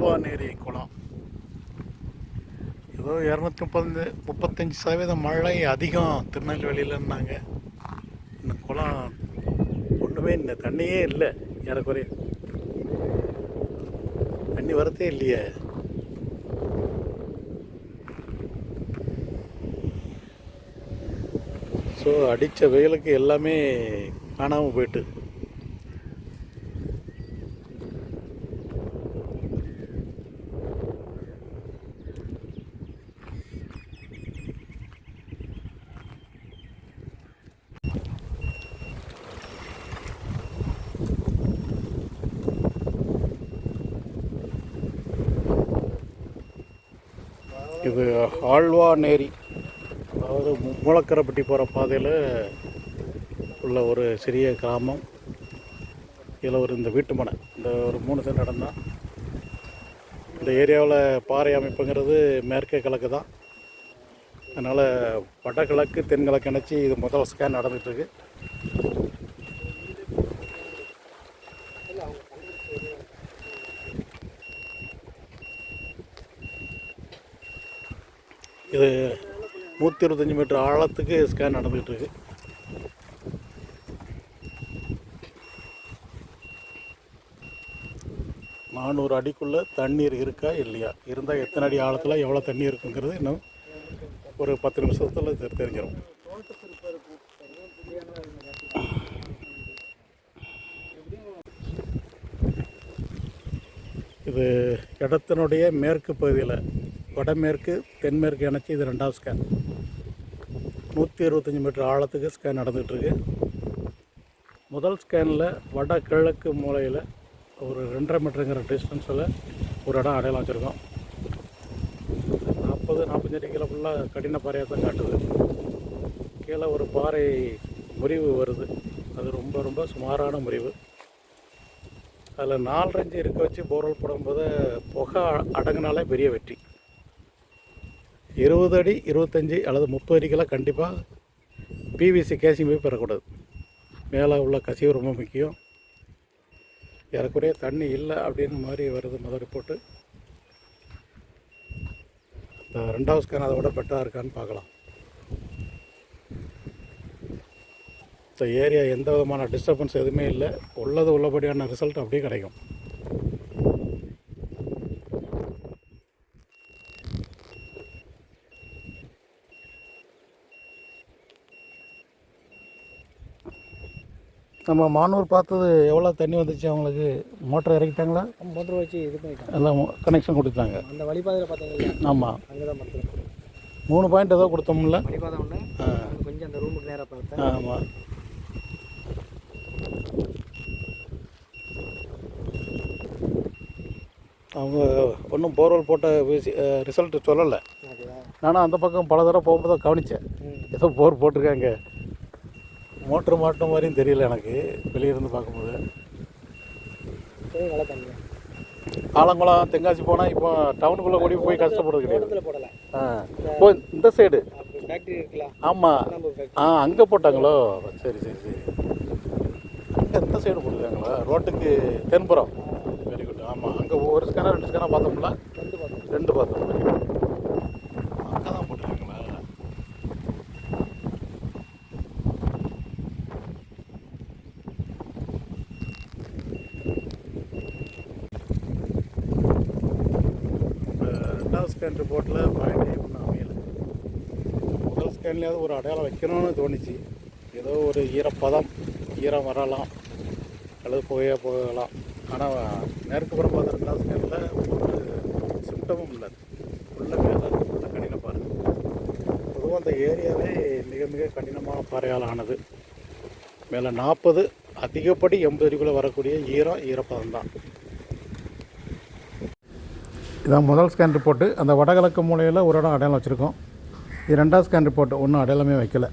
ஆழ்வாநேரி குளம். ஏதோ இரநூத்தி முப்பது முப்பத்தஞ்சு சதவீதம் மழை அதிகம் திருநெல்வேலியிலன்னாங்க இந்த குளம் ஒன்றுமே இந்த தண்ணியே இல்லை ஏறக்குறைய. தண்ணி வரத்தே இல்லையே. ஸோ அடித்த வெயிலுக்கு எல்லாமே காணாமல் போயிட்டு. இது ஆழ்வாநேரி அதாவது மூலக்கரைப்பட்டி போகிற பாதையில் உள்ள ஒரு சிறிய கிராமம். இதில் ஒரு இந்த வீட்டு மனை இந்த ஒரு மூணு சென்ட் இடம் தான். இந்த ஏரியாவில் பாறை அமைப்புங்கிறது மேற்கே கிழக்கு தான். அதனால் வடகிழக்கு தென்கிழக்கு இணைச்சி இது முதல் ஸ்கேன் நடந்துகிட்ருக்கு இது நூற்றி இருபத்தஞ்சி மீட்டர் ஆழத்துக்கு ஸ்கேன் நடந்துகிட்டு இருக்கு நானூறு அடிக்குள்ளே தண்ணீர் இருக்கா இல்லையா? இருந்தால் எத்தனை அடி ஆழத்தில் எவ்வளோ தண்ணி இருக்குங்கிறது இன்னும் ஒரு பத்து நிமிஷத்தில் தெரி தெரிஞ்சிடும் இது இடத்தினுடைய மேற்கு பகுதியில் வடமேற்கு தென்மேற்கு இணைச்சி இது ரெண்டாவது ஸ்கேன் நூற்றி இருபத்தஞ்சி மீட்டர் ஆழத்துக்கு ஸ்கேன் நடந்துகிட்ருக்கு முதல் ஸ்கேனில் வட கிழக்கு மூலையில் ஒரு ரெண்டரை மீட்டருங்கிற டிஸ்டன்ஸில் ஒரு இடம் அடையாளம் வச்சுருக்கோம். நாற்பது நாற்பத்தஞ்சு கிலோ ஃபுல்லாக கடின பாறையாக தான் காட்டுது. கீழே ஒரு பாறை முறிவு வருது. அது ரொம்ப ரொம்ப சுமாரான முறிவு. அதில் நாலரஞ்சு இருக்க வச்சு போர்வெல் போடும்போது புகை அடங்கினாலே பெரிய வெற்றி. இருபது அடி இருபத்தஞ்சி அல்லது முப்பது அடிக்கெல்லாம் கண்டிப்பாக பிவிசி கேசிங் போய் பெறக்கூடாது. மேலே உள்ள கசிவு ரொம்ப முக்கியம். ஏறக்குறைய தண்ணி இல்லை அப்படின்னு மாதிரி வருது முதல் ரிப்போர்ட்டு இந்த ரெண்டாவது ஸ்கேன் அதை விட பெட்டராக இருக்கான்னு பார்க்கலாம். இந்த ஏரியா எந்த விதமான டிஸ்டர்பன்ஸ் எதுவுமே இல்லை. உள்ளது உள்ளபடியான ரிசல்ட் அப்படியே கிடைக்கும். நம்ம மானூர் பார்த்தது எவ்வளோ தண்ணி வந்துச்சு? அவங்களுக்கு மோட்டர் இறக்கிட்டாங்களா? மோட்டர் வச்சு இது பண்ணிட்டோம் எல்லாம் கனெக்ஷன் கொடுத்துட்டாங்க. அந்த வழிபாதையில் பார்த்தீங்க ஆமாம் அங்கே தான் மூணு பாயிண்ட் ஏதோ கொடுத்தோம்ல? வழிபாதை ஒன்று. கொஞ்சம் அந்த ரூமுக்கு நேராக பார்த்தேன். ஆமாம் அவங்க ஒன்றும் போர்வெல் போட்ட ரிசல்ட் சொல்லலை. நானும் அந்த பக்கம் பல தடவை போகும்போது தான் கவனித்தேன் ஏதோ போர் போட்டிருக்காங்க. மோட்ரு மாட்டின மாதிரியும் தெரியல எனக்கு வெளியே இருந்து பார்க்கும்போது. ஆலங்குளம் தென்காசி போனால் இப்போ டவுனுக்குள்ளே கூடி போய் கஷ்டப்படுறது கிடையாது. ஆ. ஓ இந்த சைடு ஆமாம் ஆ அங்கே போட்டாங்களோ? சரி சரி சரி. அங்கே இந்த சைடு போட்டுருக்காங்களா? ரோட்டுக்கு தென்புறம். வெரி குட் ஆமாம் அங்கே ஒரு ஸ்கேனாக ரெண்டு ஸ்கேனாக பார்த்தோம்ல? ரெண்டு பார்த்தோம் அங்கே தான் போட்டுருக்காங்களா இப்ப ரெண்டாவது ஸ்கேன் ரிப்போர்ட்டில் பாயிண்டே ஒன்றும் அமையலை. முதல் ஸ்கேன்லேயாவது ஒரு அடையாளம் வைக்கணும்னு தோணுச்சு. ஏதோ ஒரு ஈரப்பதம் ஈரம் வரலாம் அல்லது புகையாக போகலாம். ஆனால் நேருக்கு புறம் பார்த்த ரெண்டாவது ஸ்கேனில் ஒரு சிம்டமும் இல்லை. உள்ள மேலே உள்ள கடின பாறை பொதுவாக அந்த ஏரியாவே மிக மிக கடினமான பாறையால் ஆனது மேலே நாற்பது அதிகப்படி எண்பது அடிக்குள்ளே வரக்கூடிய ஈரம் ஈரப்பதம் தான். இதான் முதல் ஸ்கேன் ரிப்போர்ட்டு அந்த வடகிழக்கு மூலையில் ஒரு இடம் அடையாளம் வச்சுருக்கோம். இது ரெண்டாவது ஸ்கேன் ரிப்போர்ட் ஒன்றும் அடையாளமே வைக்கல.